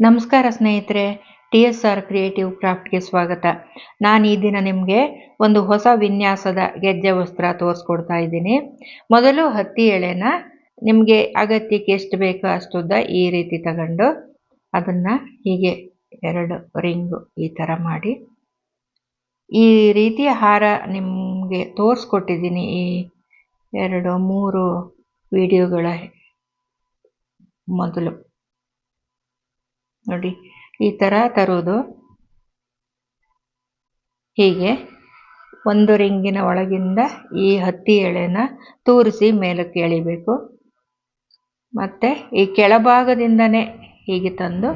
ನಮಸ್ಕಾರ ಸ್ನೇಹಿತರೆ, T S R creative ಕ್ರಾಫ್ಟ್ಗೆ ಸ್ವಾಗತ. ನಾನು ಈ ದಿನ ನಿಮಗೆ ಒಂದು ಹೊಸ ವಿನ್ಯಾಸದ ಗೆಜ್ಜೆ ವಸ್ತ್ರ ತೋರಿಸ್ಕೊಡ್ತಾ ಇದ್ದೀನಿ. ಮೊದಲು ಹತ್ತಿ ಎಳೆನ ನಿಮಗೆ ಅಗತ್ಯಕ್ಕೆ ಎಷ್ಟು ಬೇಕೋ ಅಷ್ಟುದ್ದ ಈ ರೀತಿ ತಗೊಂಡು ಅದನ್ನು ಹೀಗೆ ಎರಡು ರಿಂಗು ಈ ಥರ ಮಾಡಿ. ಈ ರೀತಿಯ ಹಾರ ನಿಮಗೆ ತೋರಿಸ್ಕೊಟ್ಟಿದ್ದೀನಿ ಈ ಎರಡು ಮೂರು ವಿಡಿಯೋಗಳ ಮೊದಲು. ನೋಡಿ, ಈ ಥರ ತರೋದು. ಹೀಗೆ ಒಂದು ರಿಂಗಿನ ಒಳಗಿಂದ ಈ ಹತ್ತಿ ಎಳೆನ ತೂರಿಸಿ ಮೇಲಕ್ಕೆ ಎಳಿಬೇಕು. ಮತ್ತು ಈ ಕೆಳಭಾಗದಿಂದನೇ ಹೀಗೆ ತಂದು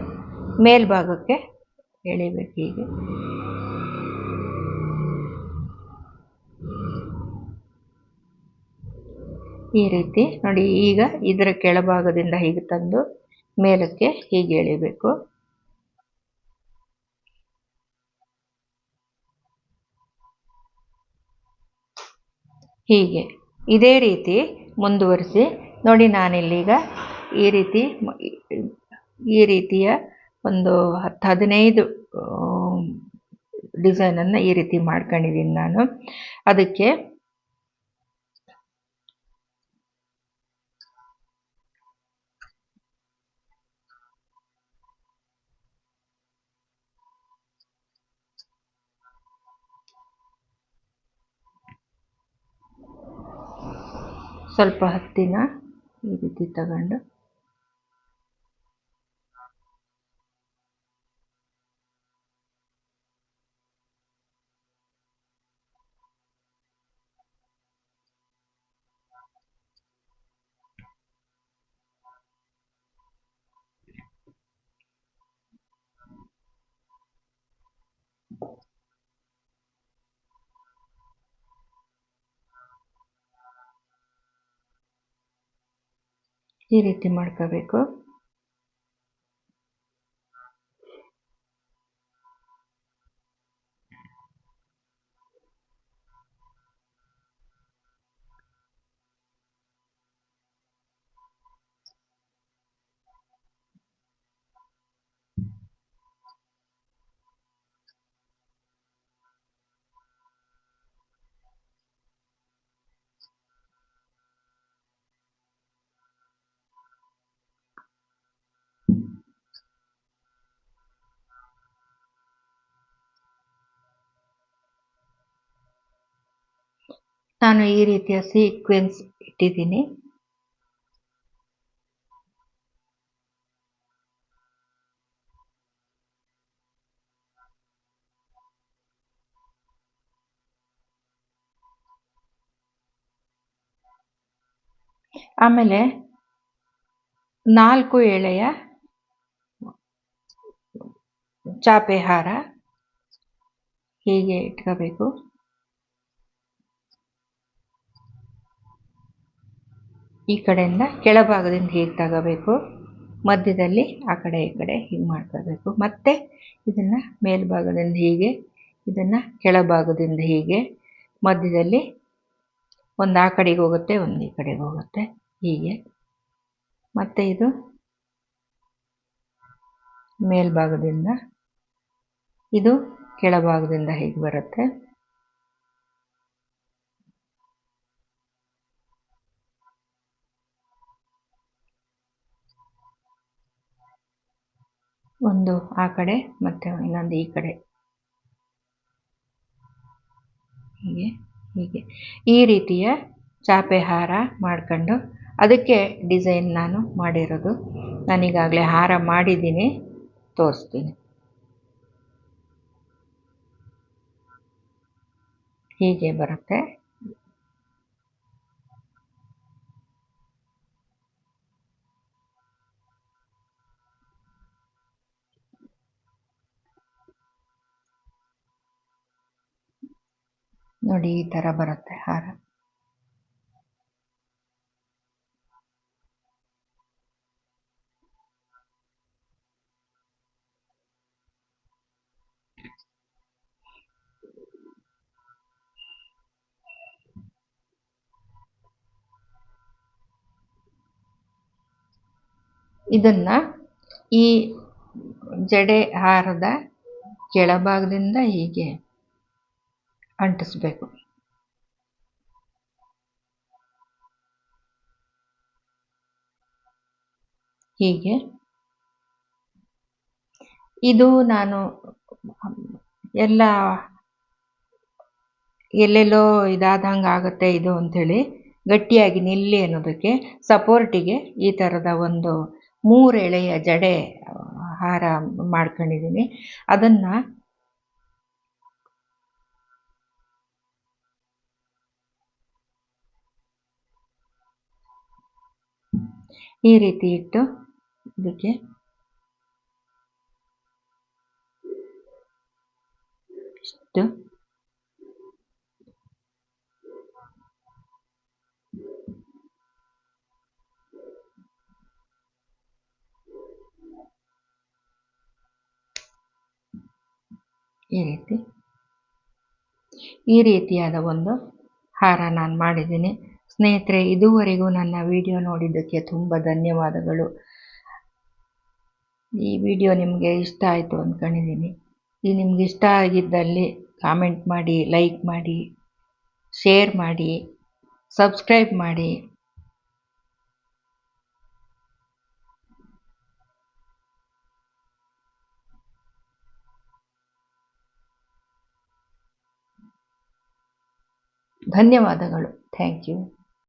ಮೇಲ್ಭಾಗಕ್ಕೆ ಎಳಿಬೇಕು ಹೀಗೆ. ಈ ರೀತಿ ನೋಡಿ, ಈಗ ಇದರ ಕೆಳಭಾಗದಿಂದ ಹೀಗೆ ತಂದು ಮೇಲಕ್ಕೆ ಹೀಗೆ ಎಳಿಬೇಕು. ಹೀಗೆ. ಇದೇ ರೀತಿ ಮುಂದುವರಿಸಿ. ನೋಡಿ ನಾನಿಲ್ಲೀಗ ಈ ರೀತಿ ಈ ರೀತಿಯ ಒಂದು ಹತ್ತು ಹದಿನೈದು ಡಿಸೈನನ್ನು ಈ ರೀತಿ ಮಾಡ್ಕೊಂಡಿದ್ದೀನಿ ನಾನು. ಅದಕ್ಕೆ ಸ್ವಲ್ಪ ಹತ್ತಿನ ಈ ರೀತಿ ತಗೊಂಡು ಈ ರೀತಿ ಮಾಡ್ಕೋಬೇಕು. ನಾನು ಈ ರೀತಿಯ ಸೀಕ್ವೆನ್ಸ್ ಇಟ್ಟಿದ್ದೀನಿ. ಆಮೇಲೆ ನಾಲ್ಕು ಎಳೆಯ ಚಾಪೆ ಹಾರ ಹೀಗೆ ಇಟ್ಕೋಬೇಕು? ಈ ಕಡೆಯಿಂದ ಕೆಳಭಾಗದಿಂದ ಹೀಗೆ ತಗೋಬೇಕು? ಮಧ್ಯದಲ್ಲಿ ಆ ಕಡೆ, ಈ ಕಡೆ ಹೀಗೆ ಮಾಡ್ಕೋಬೇಕು. ಮತ್ತೆ ಇದನ್ನು ಮೇಲ್ಭಾಗದಿಂದ ಹೀಗೆ, ಇದನ್ನು ಕೆಳಭಾಗದಿಂದ ಹೀಗೆ, ಮಧ್ಯದಲ್ಲಿ ಒಂದು ಆ ಕಡೆಗೆ ಹೋಗುತ್ತೆ, ಒಂದು ಈ ಕಡೆಗೆ ಹೋಗುತ್ತೆ. ಹೀಗೆ. ಮತ್ತು ಇದು ಮೇಲ್ಭಾಗದಿಂದ, ಇದು ಕೆಳಭಾಗದಿಂದ ಹೀಗೆ ಬರುತ್ತೆ. ಒಂದು ಆ ಕಡೆ ಮತ್ತೆ ಇನ್ನೊಂದು ಈ ಕಡೆ. ಹೀಗೆ ಹೀಗೆ. ಈ ರೀತಿಯ ಚಾಪೆ ಹಾರ ಮಾಡ್ಕೊಂಡು ಅದಕ್ಕೆ ಡಿಸೈನ್ ನಾನು ಮಾಡಿರೋದು. ನಾನೀಗಾಗಲೇ ಹಾರ ಮಾಡಿದ್ದೀನಿ, ತೋರಿಸ್ತೀನಿ. ಹೀಗೆ ಬರುತ್ತೆ. ನೋಡಿ ಈ ಥರ ಬರುತ್ತೆ ಹಾರ. ಇದನ್ನ ಈ ಜಡೆ ಹಾರದ ಕೆಳಭಾಗದಿಂದ ಹೀಗೆ ಅಂಟಿಸ್ಬೇಕು ಹೀಗೆ. ಇದು ನಾನು ಎಲ್ಲ ಎಲ್ಲೆಲ್ಲೋ ಇದಾದಂಗೆ ಆಗುತ್ತೆ ಇದು ಅಂಥೇಳಿ ಗಟ್ಟಿಯಾಗಿ ನಿಲ್ಲಿ ಅನ್ನೋದಕ್ಕೆ ಸಪೋರ್ಟಿಗೆ ಈ ಥರದ ಒಂದು ಮೂರು ಜಡೆ ಹಾರ ಮಾಡ್ಕೊಂಡಿದ್ದೀನಿ. ಅದನ್ನು ಈ ರೀತಿ ಇಟ್ಟು ಇದಕ್ಕೆ ಇಷ್ಟು ಈ ರೀತಿ ಈ ರೀತಿಯಾದ ಒಂದು ಹಾರ ನಾನು ಮಾಡಿದ್ದೀನಿ. ಸ್ನೇಹಿತರೆ, ಇದುವರೆಗೂ ನನ್ನ ವಿಡಿಯೋ ನೋಡಿದ್ದಕ್ಕೆ ತುಂಬ ಧನ್ಯವಾದಗಳು. ಈ ವಿಡಿಯೋ ನಿಮಗೆ ಇಷ್ಟ ಆಯಿತು ಅಂದ್ಕೊಂಡಿದ್ದೀನಿ ಈ ನಿಮ್ಗೆ ಇಷ್ಟ ಆಗಿದ್ದಲ್ಲಿ ಕಾಮೆಂಟ್ ಮಾಡಿ ಲೈಕ್ ಮಾಡಿ ಶೇರ್ ಮಾಡಿ ಸಬ್ಸ್ಕ್ರೈಬ್ ಮಾಡಿ. ಧನ್ಯವಾದಗಳು. Thank you